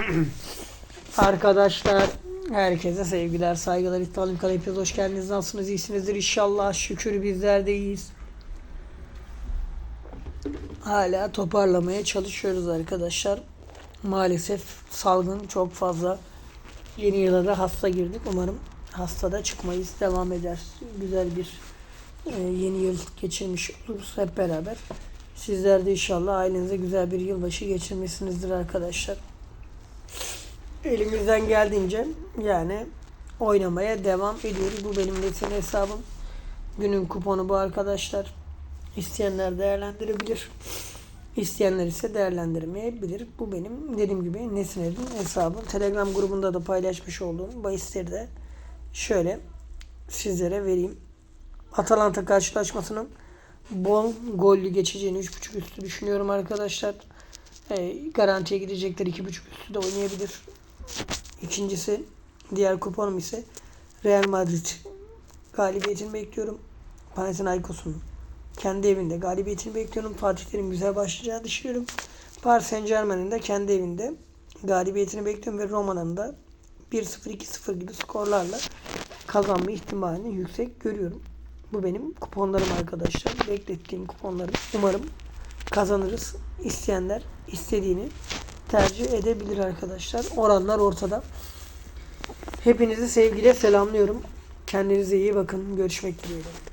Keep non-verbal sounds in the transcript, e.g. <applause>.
<clears throat> Arkadaşlar herkese sevgiler, saygılar, ihtimalim hepiniz hoş geldiniz. Nasılsınız? iyisinizdir inşallah. Şükür bizler de iyiyiz. Hala toparlamaya çalışıyoruz arkadaşlar. Maalesef salgın çok fazla. Yeni yıla da hasta girdik. Umarım hastada çıkmayız. Devam eder. Güzel bir e, yeni yıl geçirmiş oluruz hep beraber. Sizler de inşallah ailenize güzel bir yılbaşı geçirmişsinizdir arkadaşlar. Elimizden geldiğince yani oynamaya devam ediyoruz. Bu benim Metin hesabım. Günün kuponu bu arkadaşlar. İsteyenler değerlendirebilir. İsteyenler ise değerlendirmeyebilir. Bu benim dediğim gibi Nesined'in hesabı. Telegram grubunda da paylaşmış olduğum bahisleri de şöyle sizlere vereyim. Atalanta karşılaşmasının bol gollü geçeceğini 3.5 üstü düşünüyorum arkadaşlar. E, garantiye gidecekler 2.5 üstü de oynayabilir. İkincisi diğer kuponum ise Real Madrid galibiyetini bekliyorum. Panathinaikos'un kendi evinde galibiyetini bekliyorum. Fatih Terim güzel başlayacağı düşünüyorum. Paris Saint Germain'in de kendi evinde galibiyetini bekliyorum ve Roma'nın da 1-0 2-0 gibi skorlarla kazanma ihtimalini yüksek görüyorum. Bu benim kuponlarım arkadaşlar. Beklettiğim kuponlarım. Umarım kazanırız. İsteyenler istediğini tercih edebilir arkadaşlar. Oranlar ortada. Hepinizi sevgiyle selamlıyorum. Kendinize iyi bakın. Görüşmek dileğiyle.